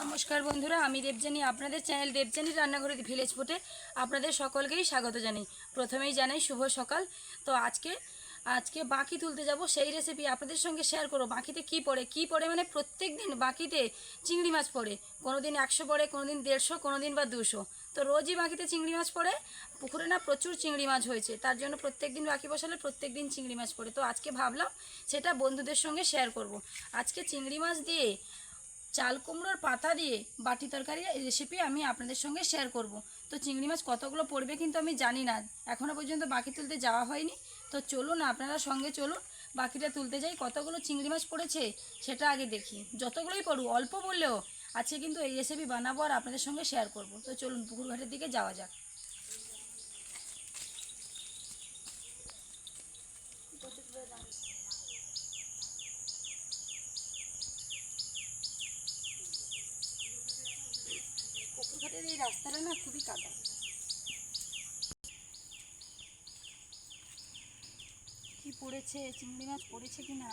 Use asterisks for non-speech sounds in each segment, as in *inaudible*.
নমস্কার বন্ধুরা, আমি দেবজানি আপনাদের চ্যানেল দেবজানি রান্নাঘরে ভিলেজ ফুটে আপনাদের সকলকেই স্বাগত জানাই। প্রথমেই জানাই শুভ সকাল। তো আজকে আজকে বাকি তুলতে যাব সেই রেসিপি আপনাদের সঙ্গে শেয়ার করব। বাকিতে কি পড়ে? কি পড়ে মানে প্রত্যেক দিন বাকিতে চিংড়ি মাছ পড়ে। কোনো দিন একশো পড়ে কোনো দিন দেড়শো কোনো দিন বা দুশো। তো রোজই বাকিতে চিংড়ি মাছ পড়ে। পুকুরে না প্রচুর চিংড়ি মাছ হয়েছে। তার জন্য প্রত্যেক দিন বাকি বসালে প্রত্যেক দিন চিংড়ি মাছ পড়ে। তো আজকে ভাবলাম সেটা বন্ধুদের সঙ্গে শেয়ার করব। আজকে চিংড়ি মাছ দিয়ে চাল কুমড়োর পাতা দিয়ে বাটি তরকারি রেসিপি আমি আপনাদের সঙ্গে শেয়ার করব। তো চিংড়ি মাছ কতগুলো পড়বে কিন্তু আমি জানি না। এখনও পর্যন্ত বাকি তুলতে যাওয়া হয়নি। তো চলুন, আপনারা সঙ্গে চলুন। বাকিটা তুলতে যাই। কতগুলো চিংড়ি মাছ পড়েছে সেটা আগে দেখি। যতগুলোই পড়ু অল্প বললেও আজকে কিন্তু এই রেসিপি বানাবো আর আপনাদের সঙ্গে শেয়ার করব। তো চলুন, পুকুর ঘাটের দিকে যাওয়া যাক। রাস্তাটা না খুবই কাদা। কি পড়েছে? চিংড়ি মাছ পড়েছে কি না?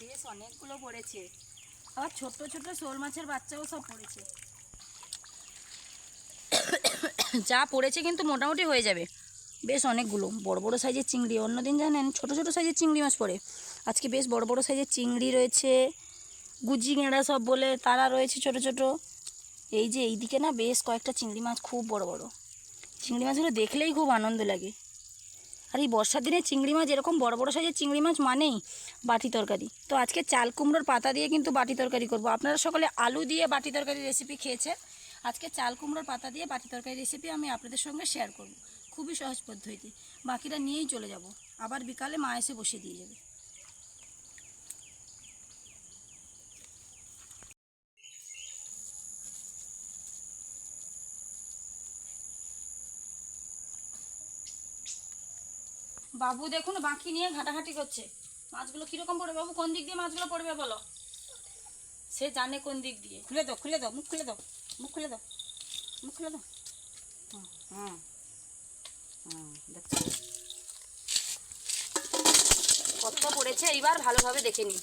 বেশ অনেকগুলো পড়েছে। আবার ছোট ছোট শোল মাছের বাচ্চাও সব পড়েছে। *coughs* যা পড়েছে কিন্তু মোটামুটি হয়ে যাবে। বেশ অনেকগুলো, বড় বড় সাইজের চিংড়ি। অন্যদিন জানেন, ছোট ছোট সাইজের চিংড়ি মাছ পড়ে। আজকে বেশ বড় বড় সাইজের চিংড়ি রয়েছে, গুজি গেঁড়া সব বলে তারা রয়েছে ছোট ছোট। এই যে এইদিকে না বেশ কয়েকটা চিংড়ি মাছ খুব বড় বড়। চিংড়ি মাছগুলো দেখলেই খুব আনন্দ লাগে। আর এই বর্ষার দিনে চিংড়ি মাছ এরকম বড় বড় সাইজের চিংড়ি মাছ মানেই বাটি তরকারি। তো আজকে চাল কুমড়োর পাতা দিয়ে কিন্তু বাটি তরকারি করব। আপনারা সকলে আলু দিয়ে বাটি তরকারি রেসিপি খেয়েছেন? আজকে চাল কুমড়োর পাতা দিয়ে বাটি তরকারি রেসিপি আমি আপনাদের সঙ্গে শেয়ার করব। খুবই সহজ পদ্ধতি। বাকিটা নিয়েই চলে যাব। আবার বিকালে মা এসে বসে দিয়ে যাবে। বাবু দেখুন, বাকি নিয়ে ঘাটাঘাটি করছে। মাছগুলো কীরকম পড়বে বাবু, কোন দিক দিয়ে মাছগুলো পড়বে বলো? সে জানে কোন দিক দিয়ে। খুলে দাও খুলে দাও, মুখ খুলে দাও, মুখ খুলে দাও, মুখ খুলে দাও। হুম। কতটা পড়েছে? এইবার ভালোভাবে দেখে নিই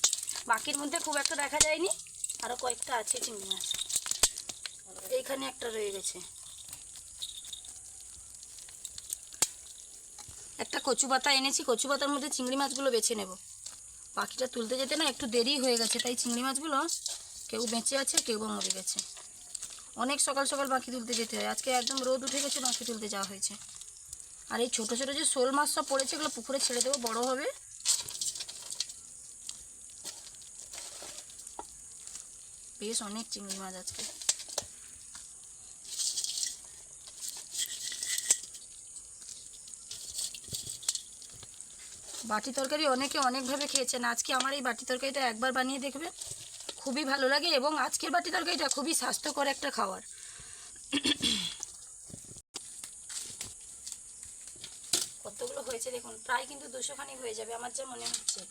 বাকির মধ্যে খুব একটা দেখা যায়নি। আরও কয়েকটা আছে চিংড়ি মাছ। এইখানে একটা রয়ে গেছে। একটা কচু পাতা এনেছি। কচু পাতার মধ্যে চিংড়ি মাছগুলো বেছে নেব। পাখিটা তুলতে যেতে না একটু দেরি হয়ে গেছে। তাই চিংড়ি মাছগুলো কেউ বেঁচে আছে, কেউ বা মরে গেছে। অনেক সকাল সকাল পাখি তুলতে যেতে হয়। আজকে একদম রোদ উঠে গেছে পাখি তুলতে যাওয়া হয়েছে। আর এই ছোটো ছোটো যে শোল মাছ সব পড়েছে, এগুলো পুকুরে ছেড়ে দেবো, বড় হবে। বেশ অনেক চিংড়ি মাছ আজকে। বাটি তরকারি অনেকে অনেকভাবে খেয়েছেন। আজকে আমার এই বাটি তরকারিটা একবার বানিয়ে দেখবে। খুবই ভালো লাগে এবং আজকের বাটি তরকারিটা খুবই স্বাস্থ্যকর একটা খাবার কতগুলো হয়েছে দেখুন, প্রায় কিন্তু দুশো খানিক হয়ে যাবে, আমার যা মনে হচ্ছে।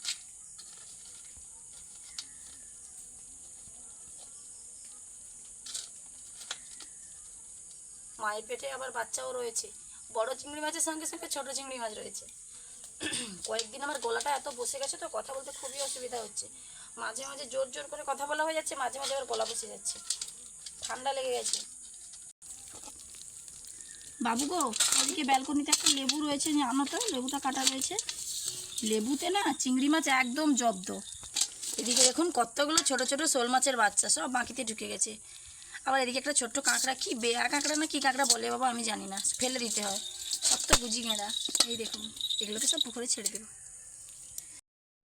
মায়ের পেটে আবার বাচ্চাও রয়েছে। বড় চিংড়ি মাছের সঙ্গে সঙ্গে ছোট চিংড়ি মাছ রয়েছে। কয়েকদিন আমার গলাটা এত বসে গেছে তো, কথা বলতে খুবই অসুবিধা হচ্ছে। মাঝে মাঝে জোর জোর করে কথা বলা হয়ে যাচ্ছে, মাঝে মাঝে আবার গলা বসে যাচ্ছে। ঠান্ডা লেগে গেছে। বাবু গো ওদিকে ব্যালকনিতে একটা লেবু রয়েছে, জানো তো? লেবুটা কাটা রয়েছে। লেবুতে না চিংড়ি মাছ একদম জব্দ। এদিকে দেখুন কতগুলো ছোট ছোট শোল মাছের বাচ্চা, সব বাঁকিতে ঢুকে গেছে। আবার এদিকে একটা ছোট্ট কাঁকড়া, কি বেয়া কাঁকড়া না কি কাঁকড়া বলে বাবা আমি জানি না, ফেলে দিতে হয়। কত বুঝি গেঁড়া। এই দেখুন, এগুলোকে সব পুকুরে ছেড়ে দেবো।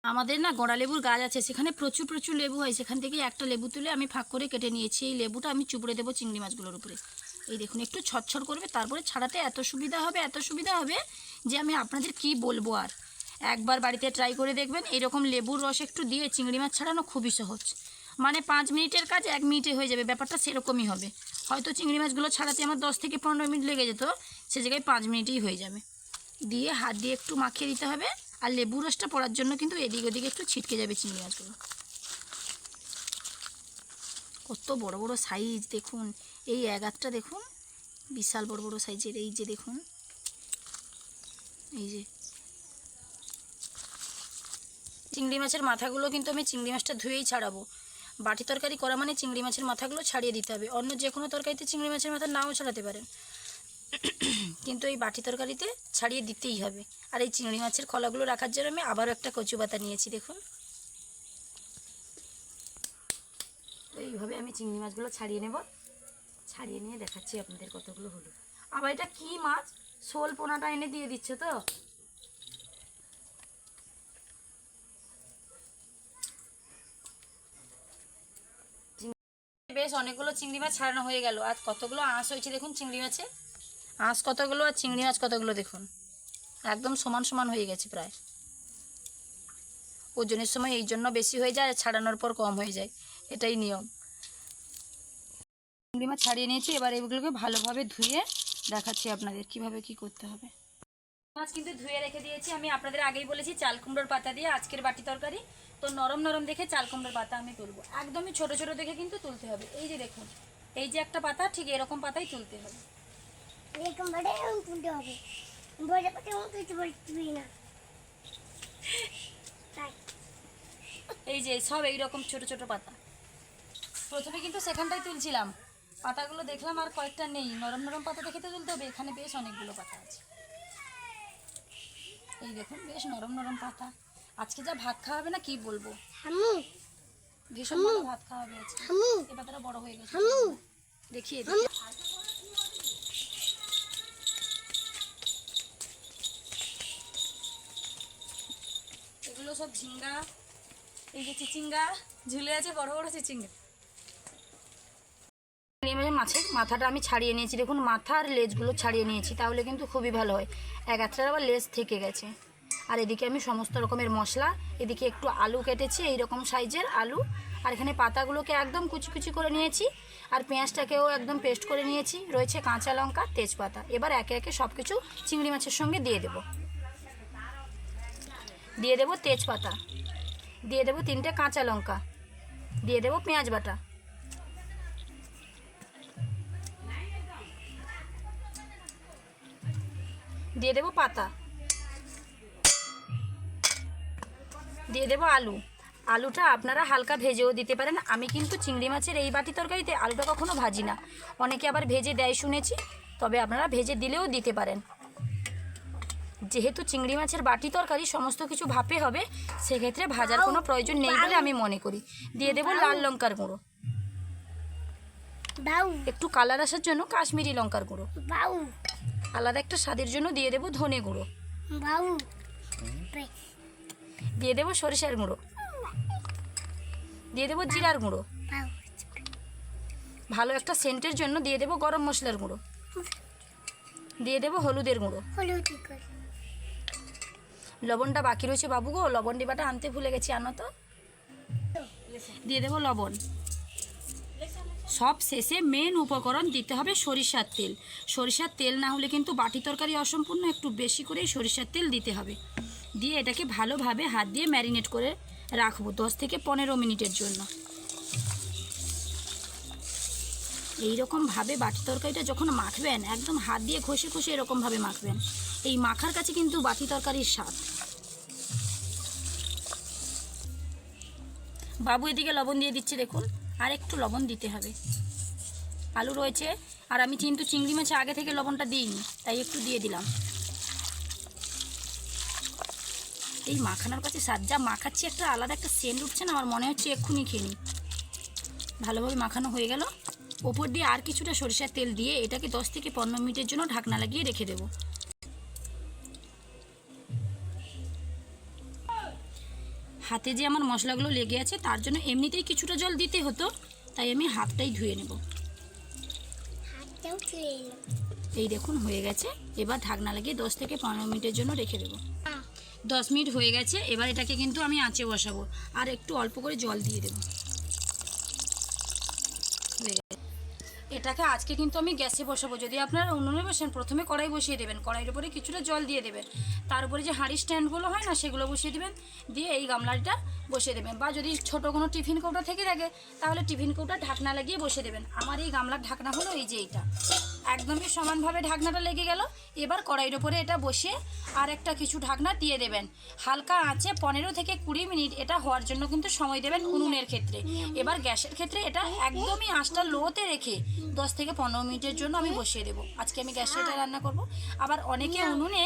আমাদের না গোড়া লেবুর গাছ আছে, সেখানে প্রচুর প্রচুর লেবু হয়। সেখান থেকে একটা লেবু তুলে আমি ফাঁক করে কেটে নিয়েছি। এই লেবুটা আমি চুপড়ে দেবো চিংড়ি মাছগুলোর উপরে। এই দেখুন, একটু ছটছট করবে, তারপরে ছাড়াতে এত সুবিধা হবে, এত সুবিধা হবে যে আমি আপনাদের কি বলব আর। একবার বাড়িতে ট্রাই করে দেখবেন, এরকম লেবুর রস একটু দিয়ে চিংড়ি মাছ ছাড়ানো খুবই সহজ। মানে পাঁচ মিনিটের কাজ এক মিনিটে হয়ে যাবে, ব্যাপারটা সেরকমই হবে। হয়তো চিংড়ি মাছগুলো ছাড়াতে আমার দশ থেকে পনেরো মিনিট লেগে যেত, সে জায়গায় পাঁচ মিনিটেই হয়ে যাবে। দিয়ে হাত দিয়ে একটু মাখিয়ে দিতে হবে, আর লেবু রসটা পড়ার জন্য কিন্তু এদিক ওদিকে একটু ছিটকে যাবে চিংড়ি মাছগুলো। কত বড় বড় সাইজ দেখুন। এই আধটা দেখুন, বিশাল বড় বড় সাইজের, এই যে দেখুন, এই যে। চিংড়ি মাছের মাথাগুলো কিন্তু আমি চিংড়ি মাছটা ধুয়েই ছাড়াবো। বাটি তরকারি করা মানে চিংড়ি মাছের মাথাগুলো ছাড়িয়ে দিতে হবে। অন্য যে কোনো তরকারিতে চিংড়ি মাছের মাথা নাও ছাড়াতে পারেন। কিন্তু এই বাটি তরকারিতে ছাড়িয়ে দিতেই হবে। আর এই চিংড়ি মাছের কলাগুলো রাখার জন্য আমি আবারও একটা কচু পাতা নিয়েছি, দেখুন। এইভাবে আমি চিংড়ি মাছগুলো ছাড়িয়ে নেব। ছাড়িয়ে নিয়ে দেখাচ্ছি আপনাদের কতগুলো হলো। আবার এটা কি মাছ? শোল পোনাটা এনে দিয়ে দিচ্ছে তো। বেশ, অনেকগুলো চিংড়ি মাছ ছাড়ানো হয়ে গেল। আর কতগুলো আঁশ হয়েছে দেখুন চিংড়ি মাছে আঁশ কতগুলো আর চিংড়ি মাছ কতগুলো দেখুন। একদম সমান সমান হয়ে গেছে প্রায়। ওজনের সময় এই জন্য বেশি হয়ে যায় ছাড়ানোর পর কম হয়ে যায়। এটাই নিয়ম। চিংড়ি মাছ ছাড়িয়ে নিয়েছি এবার এগুলোকে ভালোভাবে ধুয়ে দেখাচ্ছি আপনাদের কীভাবে কি করতে হবে। মাছ কিন্তু ধুয়ে রেখে দিয়েছি আমি আপনাদের আগেই বলেছি চাল কুমড়োর পাতা দিয়ে আজকের বাটি তরকারি। তো নরম নরম দেখে চাল কুমড়োর পাতা আমি তুলবো। একদমই ছোট ছোট দেখে কিন্তু তুলতে হবে। এই যে দেখুন এই যে একটা পাতা ঠিক এরকম পাতাই তুলতে হবে। এই যে সব এইরকম ছোট ছোট পাতা। প্রথমে কিন্তু সেখানটাই তুলছিলাম। পাতাগুলো দেখলাম আর কয়েকটা নেই। নরম নরম পাতা দেখে তো তুলতে হবে এখানে বেশ অনেকগুলো পাতা আছে। এই দেখুন বেশ নরম নরম পাতা। আজকে যা ভাত খাওয়াবে না কি বলব? হামু। ভীষণ ভালো ভাত খাওয়াবে আজকে। হামু। এই পাতাটা বড় হয়ে গেছে। দেখিয়ে দিই। এগুলো সব ঝিঙ্গা এই যে চিচিঙ্গা ঝুলে আছে বড় বড় চিচিঙ্গা। এই মাছের মাথাটা আমি ছাড়িয়ে নিয়েছি। দেখুন, মাথা আর লেজগুলো ছাড়িয়ে নিয়েছি, তাহলে কিন্তু খুবই ভালো হয়। এক একটার আবার লেজ থেকে গেছে। আর এদিকে আমি সমস্ত রকমের মশলা, এদিকে একটু আলু কেটেছি এই রকম সাইজের আলু। আর এখানে পাতাগুলোকে একদম কুচি কুচি করে নিয়েছি। আর পেঁয়াজটাকেও একদম পেস্ট করে নিয়েছি। রয়েছে কাঁচা লঙ্কা, তেজপাতা। এবার একে একে সব কিছু চিংড়ি মাছের সঙ্গে দিয়ে দেব। দিয়ে দেব তেজপাতা। দিয়ে দেব তিনটে কাঁচা লঙ্কা। দিয়ে দেব পেঁয়াজ বাটা। দিয়ে দেবো পাতা। দিয়ে দেবো আলু। আলুটা আপনারা হালকা ভেজেও দিতে পারেন। আমি কিন্তু চিংড়ি মাছের এই বাটি তরকারিতে আলুটা কখনো ভাজি না। অনেকে আবার ভেজে দেয় শুনেছি তবে আপনারা ভেজে দিলেও দিতে পারেন। যেহেতু চিংড়ি মাছের বাটি তরকারি সমস্ত কিছু ভাপে হবে সেক্ষেত্রে ভাজার কোনো প্রয়োজন নেই বলে আমি মনে করি। দিয়ে দেবো লাল লঙ্কার গুঁড়ো। একটু কালার আসার জন্য কাশ্মীরি লঙ্কার গুঁড়ো। আলাদা একটা স্বাদের জন্য দিয়ে দেবো ধনে গুঁড়ো। দিয়ে দেবো সরিষার গুঁড়ো। দিয়ে দেবো জিরার গুঁড়ো। ভালো একটা সেন্টের জন্য দিয়ে দেবো গরম মশলার গুঁড়ো। দিয়ে দেবো হলুদের গুঁড়ো। লবণটা বাকি রয়েছে বাবু গো লবণ ডিবাটা আনতে ভুলে গেছি আনো তো। দিয়ে দেবো লবণ। সব শেষে মেন উপকরণ দিতে হবে সরিষার তেল। সরিষার তেল না হলে কিন্তু বাটি তরকারি অসম্পূর্ণ, একটু বেশি করেই সরিষার তেল দিতে হবে। দিয়ে এটাকে ভালোভাবে হাত দিয়ে ম্যারিনেট করে রাখব দশ থেকে পনেরো মিনিটের জন্য। এইরকমভাবে বাটি তরকারিটা যখন মাখবেন, একদম হাত দিয়ে ঘষে ঘষে এরকমভাবে মাখবেন। এই মাখার কাছে কিন্তু বাটি তরকারির স্বাদ। বাবু এদিকে লবণ দিয়ে দিচ্ছে দেখুন। আর একটু লবণ দিতে হবে। আলু রয়েছে, আর আমি কিন্তু চিংড়ি মাছে আগে থেকে লবণটা দিইনি, তাই একটু দিয়ে দিলাম। এই মাখানোর কাছে স্বাদ, যা মাখাচ্ছি একটা আলাদা একটা সেন্ট উঠছে না, আমার মনে হচ্ছে এক্ষুনি খেয়ে নিই। ভালোভাবে মাখানো হয়ে গেল। ওপর দিয়ে আর কিছুটা সরিষার তেল দিয়ে এটাকে দশ থেকে পনেরো মিনিটের জন্য ঢাকনা লাগিয়ে রেখে দেবো। হাতে যে আমার মশলাগুলো লেগে আছে তার জন্য এমনিতেই কিছুটা জল দিতে হতো তাই আমি হাতটাই ধুয়ে নেব। এই দেখুন হয়ে গেছে। এবার ঢাকনা লাগিয়ে দশ থেকে পনেরো মিনিটের জন্য রেখে দেবো। দশ মিনিট হয়ে গেছে এবার এটাকে কিন্তু আমি আঁচে বসাবো। আর একটু অল্প করে জল দিয়ে দেবো হয়ে গেছে এটাকে আজকে কিন্তু আমি গ্যাসে বসাবো। যদি আপনারা উনুনে বসেন, প্রথমে কড়াই বসিয়ে দেবেন। কড়াইয়ের উপরে কিছুটা জল দিয়ে দেবেন। তার উপরে যে হাঁড়ি স্ট্যান্ডগুলো হয় না, সেগুলো বসিয়ে দেবেন। দিয়ে এই গামলাটা বসিয়ে দেবেন বা যদি ছোট কোনো টিফিন কৌটা থেকে থাকে, তাহলে টিফিন কৌটা ঢাকনা লাগিয়ে বসিয়ে দেবেন। আমার এই গামলার ঢাকনা হলো এই যে এইটা। একদমই সমানভাবে ঢাকনাটা লেগে গেল। এবার কড়াইয়ের ওপরে এটা বসিয়ে আর একটা কিছু ঢাকনা দিয়ে দেবেন। হালকা আঁচে পনেরো থেকে কুড়ি মিনিট এটা হওয়ার জন্য কিন্তু সময় দেবেন উনুনের ক্ষেত্রে। এবার গ্যাসের ক্ষেত্রে এটা একদমই আঁচটা লোতে রেখে দশ থেকে পনেরো মিনিটের জন্য আমি বসিয়ে দেবো। আজকে আমি গ্যাসে এটা রান্না করব। আবার অনেকে উনুনে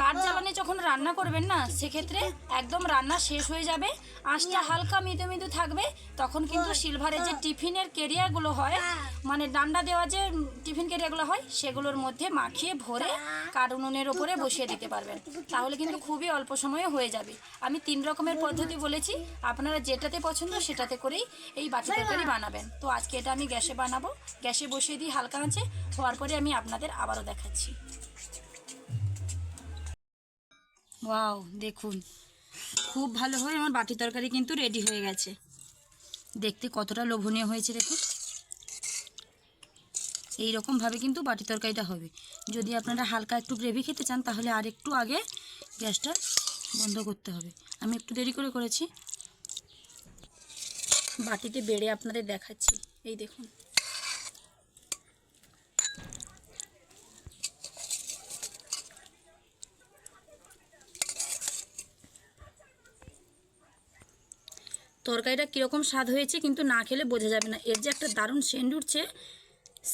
কাঠ জ্বালানি যখন রান্না করবেন না, সেক্ষেত্রে একদম রান্না শেষ হয়ে যাবে আঁচটা হালকা মৃদু মৃদু থাকবে তখন কিন্তু সিলভারের যে টিফিনের কেরিয়ারগুলো হয় মানে ডান্ডা দেওয়া যে টিফিন কেরিয়ারগুলো হয় সেগুলোর মধ্যে মাখিয়ে ভরে কাঠ উনুনের ওপরে বসিয়ে দিতে পারবেন। তাহলে কিন্তু খুবই অল্প সময়ে হয়ে যাবে। আমি তিন রকমের পদ্ধতি বলেছি আপনারা যেটাতে পছন্দ সেটাতে করেই এই বাটি তরকারি বানাবেন। তো আজকে এটা আমি গ্যাসে বানাবো গ্যাসে বসিয়ে দিই হালকা আঁচে হওয়ার পরে আমি আপনাদের আবারও দেখাচ্ছি। ওয়াও দেখুন। খুব ভালো হয়ে আমার বাটি তরকারি কিন্তু রেডি হয়ে গেছে। দেখতে কতটা লোভনীয় হয়েছে দেখুন। এই রকমভাবে কিন্তু বাটি তরকারিটা হবে। যদি আপনারা হালকা একটু গ্রেভি খেতে চান, তাহলে আর একটু আগে গ্যাসটা বন্ধ করতে হবে। আমি একটু দেরি করে করেছি। বাটিতে বেড়ে আপনাদের দেখাচ্ছি। এই দেখুন। তরকারিটা কীরকম স্বাদ হয়েছে কিন্তু না খেলে বোঝা যাবে না। এর যে একটা দারুণ সেন্ট উঠছে,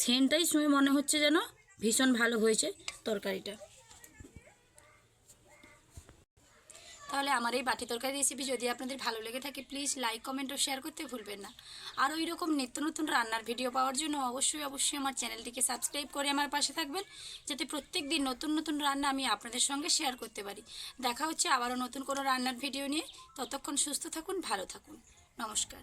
সেন্টটাই শুনে মনে হচ্ছে যেন ভীষণ ভালো হয়েছে তরকারিটা। তাহলে আমার এই বাটি তরকারি রেসিপি যদি আপনাদের ভালো লেগে থাকে প্লিজ লাইক কমেন্ট ও শেয়ার করতে ভুলবেন না। আর ওই রকম নিত্য নতুন রান্নার ভিডিও পাওয়ার জন্য অবশ্যই অবশ্যই আমার চ্যানেলটিকে সাবস্ক্রাইব করে আমার পাশে থাকবেন, যাতে প্রত্যেক দিন নতুন নতুন রান্না আমি আপনাদের সঙ্গে শেয়ার করতে পারি। দেখা হচ্ছে আবারও নতুন কোনো রান্নার ভিডিও নিয়ে। ততক্ষণ সুস্থ থাকুন, ভালো থাকুন। নমস্কার।